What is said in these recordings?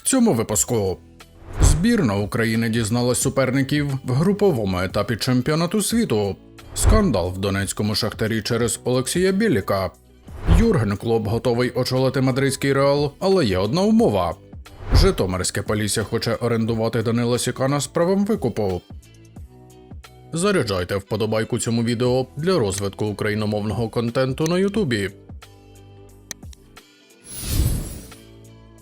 В цьому випуску збірна України дізналась суперників в груповому етапі чемпіонату світу. Скандал в Донецькому шахтарі через Олексія Біліка. Юрген Клоп готовий очолити мадридський реал, але є одна умова. Житомирське Полісся хоче орендувати Данила Сікана з правом викупу. Заряджайте вподобайку цьому відео для розвитку україномовного контенту на Ютубі.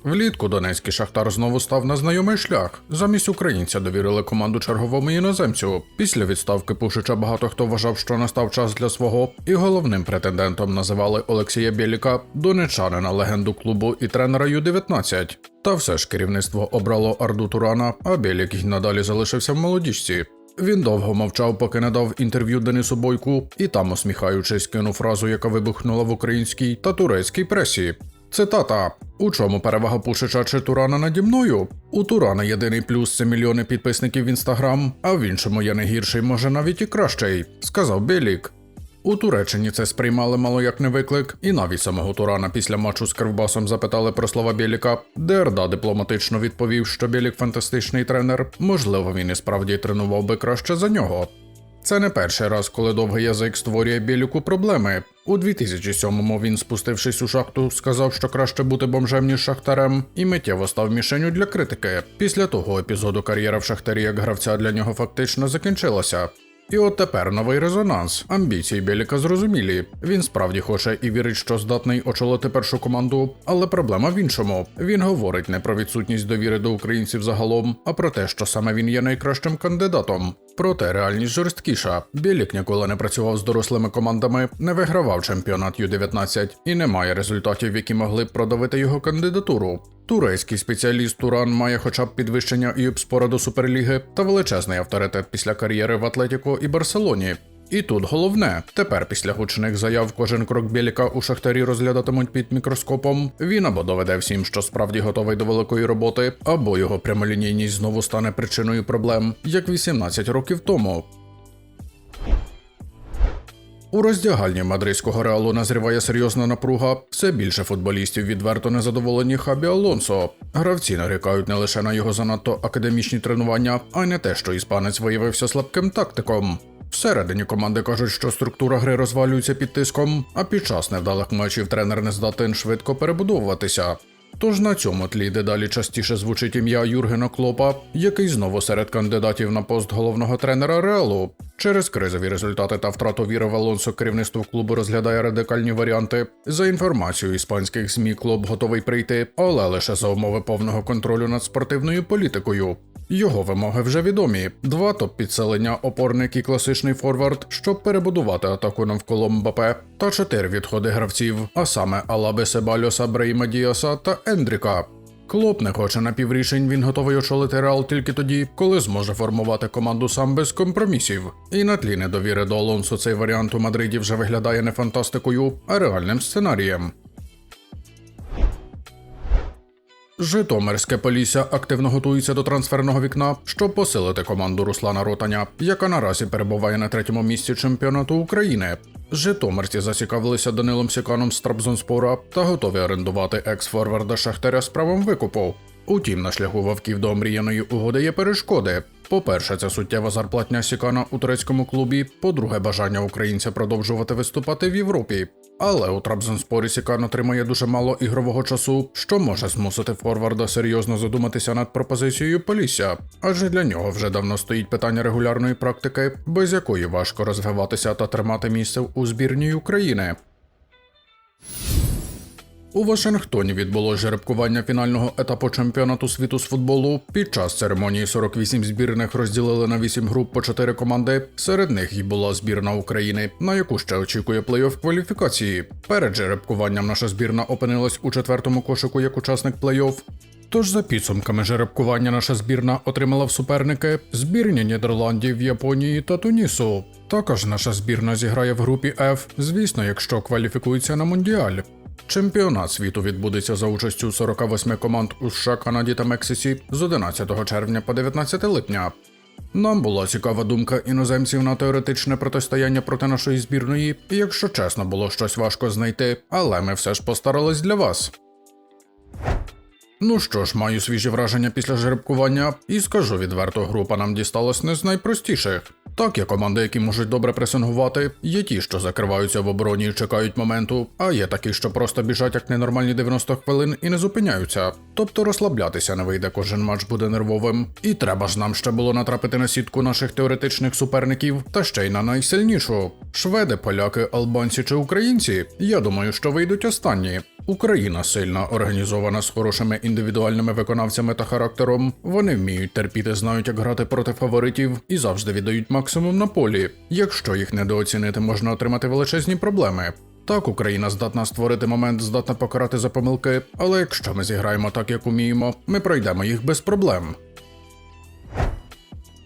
Влітку донецький шахтар знову став на знайомий шлях. Замість українця довірили команду черговому іноземцю. Після відставки Пушича багато хто вважав, що настав час для свого, і головним претендентом називали Олексія Біліка, донечанина, легенду клубу і тренера Ю-19. Та все ж керівництво обрало Арду Турана, а Білік й надалі залишився в молодіжці. Він довго мовчав, поки не дав інтерв'ю Денису Бойку, і там, усміхаючись, кинув фразу, яка вибухнула в українській та турецькій пресі. Цитата: У чому перевага Пушича чи Турана наді мною? У Турана єдиний плюс це мільйони підписників в інстаграм, а в іншому я не гірший, може навіть і кращий, сказав Білік. У Туреччині це сприймали мало як не виклик, і навіть самого Турана після матчу з Кривбасом запитали про слова Біліка. Дерда дипломатично відповів, що Білік фантастичний тренер. Можливо, він і справді тренував би краще за нього. Це не перший раз, коли довгий язик створює Біліку проблеми. У 2007-му він, спустившись у шахту, сказав, що краще бути бомжем, ніж шахтарем, і миттєво став мішенью для критики. Після того епізоду кар'єра в шахтарі як гравця для нього фактично закінчилася. І от тепер новий резонанс. Амбіції Біліка зрозумілі. Він справді хоче і вірить, що здатний очолити першу команду, але проблема в іншому. Він говорить не про відсутність довіри до українців загалом, а про те, що саме він є найкращим кандидатом. Проте реальність жорсткіша. Білік ніколи не працював з дорослими командами, не вигравав чемпіонат Ю-19 і не має результатів, які могли б продавити його кандидатуру. Турецький спеціаліст Туран має хоча б підвищення Юпспора до Суперліги та величезний авторитет після кар'єри в Атлетіко і Барселоні. І тут головне, тепер після гучних заяв кожен крок Біліка у шахтарі розглядатимуть під мікроскопом. Він або доведе всім, що справді готовий до великої роботи, або його прямолінійність знову стане причиною проблем, як 18 років тому. У роздягальні мадридського реалу назріває серйозна напруга. Все більше футболістів відверто незадоволені Хабі Алонсо. Гравці нарікають не лише на його занадто академічні тренування, а й на те, що іспанець виявився слабким тактиком. Всередині команди кажуть, що структура гри розвалюється під тиском, а під час невдалих матчів тренер не здатен швидко перебудовуватися. Тож на цьому тлі дедалі частіше звучить ім'я Юргена Клопа, який знову серед кандидатів на пост головного тренера Реалу. Через кризові результати та втрату віри в Алонсо керівництво клубу розглядає радикальні варіанти. За інформацією іспанських ЗМІ, клуб готовий прийти, але лише за умови повного контролю над спортивною політикою. Його вимоги вже відомі: два топ-підселення, опорник і класичний форвард, щоб перебудувати атаку навколо Мбапе, та чотири відходи гравців, а саме Алабе Себальоса, Брейма Діаса та Ендріка. Клоп не хоче напіврішень, він готовий очолити Реал тільки тоді, коли зможе формувати команду сам без компромісів. І на тлі недовіри до Алонсо цей варіант у Мадриді вже виглядає не фантастикою, а реальним сценарієм. Житомирське Полісся активно готується до трансферного вікна, щоб посилити команду Руслана Ротаня, яка наразі перебуває на третьому місці чемпіонату України. Житомирці зацікавилися Данилом Сіканом з Трабзонспора та готові орендувати екс-форварда Шахтаря з правом викупу. Утім, на шляху вовків до омріяної угоди є перешкоди. По-перше, це суттєва зарплатня Сікана у турецькому клубі. По-друге, бажання українця продовжувати виступати в Європі. Але у Трабзонспорі Сікан отримає дуже мало ігрового часу, що може змусити форварда серйозно задуматися над пропозицією Полісся. Адже для нього вже давно стоїть питання регулярної практики, без якої важко розвиватися та тримати місце у збірній України. У Вашингтоні відбулось жеребкування фінального етапу чемпіонату світу з футболу. Під час церемонії 48 збірних розділили на 8 груп по 4 команди. Серед них і була збірна України, на яку ще очікує плей-офф кваліфікації. Перед жеребкуванням наша збірна опинилась у четвертому кошику як учасник плей-офф. Тож за підсумками жеребкування наша збірна отримала в суперники збірні Нідерландів, Японії та Тунісу. Також наша збірна зіграє в групі F, звісно, якщо кваліфікується на Мундіаль. Чемпіонат світу відбудеться за участю 48 команд у США, Канаді та Мексиці з 11 червня по 19 липня. Нам була цікава думка іноземців на теоретичне протистояння проти нашої збірної, якщо чесно, було щось важко знайти, але ми все ж постарались для вас. Ну що ж, маю свіжі враження після жеребкування, і скажу відверто, група нам дісталась не з найпростіших. Так, є команди, які можуть добре пресингувати, є ті, що закриваються в обороні і чекають моменту, а є такі, що просто біжать як ненормальні 90 хвилин і не зупиняються. Тобто розслаблятися не вийде, кожен матч буде нервовим. І треба ж нам ще було натрапити на сітку наших теоретичних суперників, та ще й на найсильнішу. Шведи, поляки, албанці чи українці. Я думаю, що вийдуть останні. Україна сильна, організована з хорошими індивідуальними виконавцями та характером. Вони вміють терпіти, знають, як грати проти фаворитів і завжди віддають максимум на полі. Якщо їх недооцінити, можна отримати величезні проблеми. Так, Україна здатна створити момент, здатна покарати за помилки, але якщо ми зіграємо так, як уміємо, ми пройдемо їх без проблем.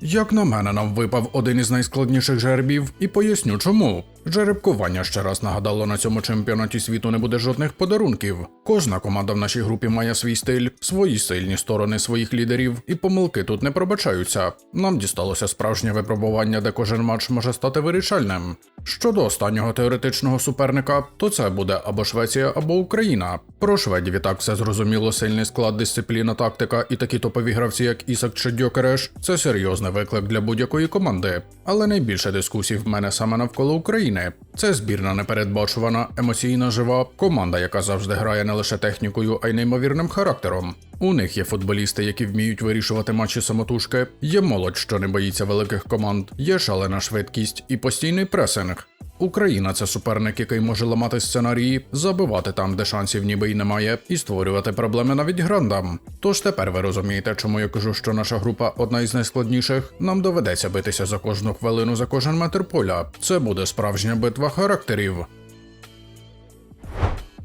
Як на мене, нам випав один із найскладніших жеребів, і поясню чому. Жеребкування ще раз нагадало, на цьому чемпіонаті світу не буде жодних подарунків. Кожна команда в нашій групі має свій стиль, свої сильні сторони своїх лідерів, і помилки тут не пробачаються. Нам дісталося справжнє випробування, де кожен матч може стати вирішальним. Щодо останнього теоретичного суперника, то це буде або Швеція, або Україна. Про шведів і так все зрозуміло, сильний склад, дисципліна, тактика і такі топові гравці, як Ісак чи Дьокереш, це серйозний виклик для будь-якої команди. Але найбільше дискусій в мене саме навколо України. Це збірна непередбачувана, емоційна жива команда, яка завжди грає не лише технікою, а й неймовірним характером. У них є футболісти, які вміють вирішувати матчі самотужки, є молодь, що не боїться великих команд, є шалена швидкість і постійний пресинг. Україна це суперник, який може ламати сценарії, забивати там, де шансів ніби й немає, і створювати проблеми навіть грандам. Тож тепер ви розумієте, чому я кажу, що наша група одна із найскладніших. Нам доведеться битися за кожну хвилину, за кожен метр поля. Це буде справжня битва характерів.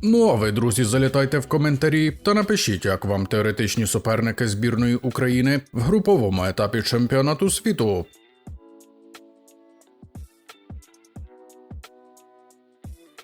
Ну а ви, друзі, залітайте в коментарі та напишіть, як вам теоретичні суперники збірної України в груповому етапі чемпіонату світу.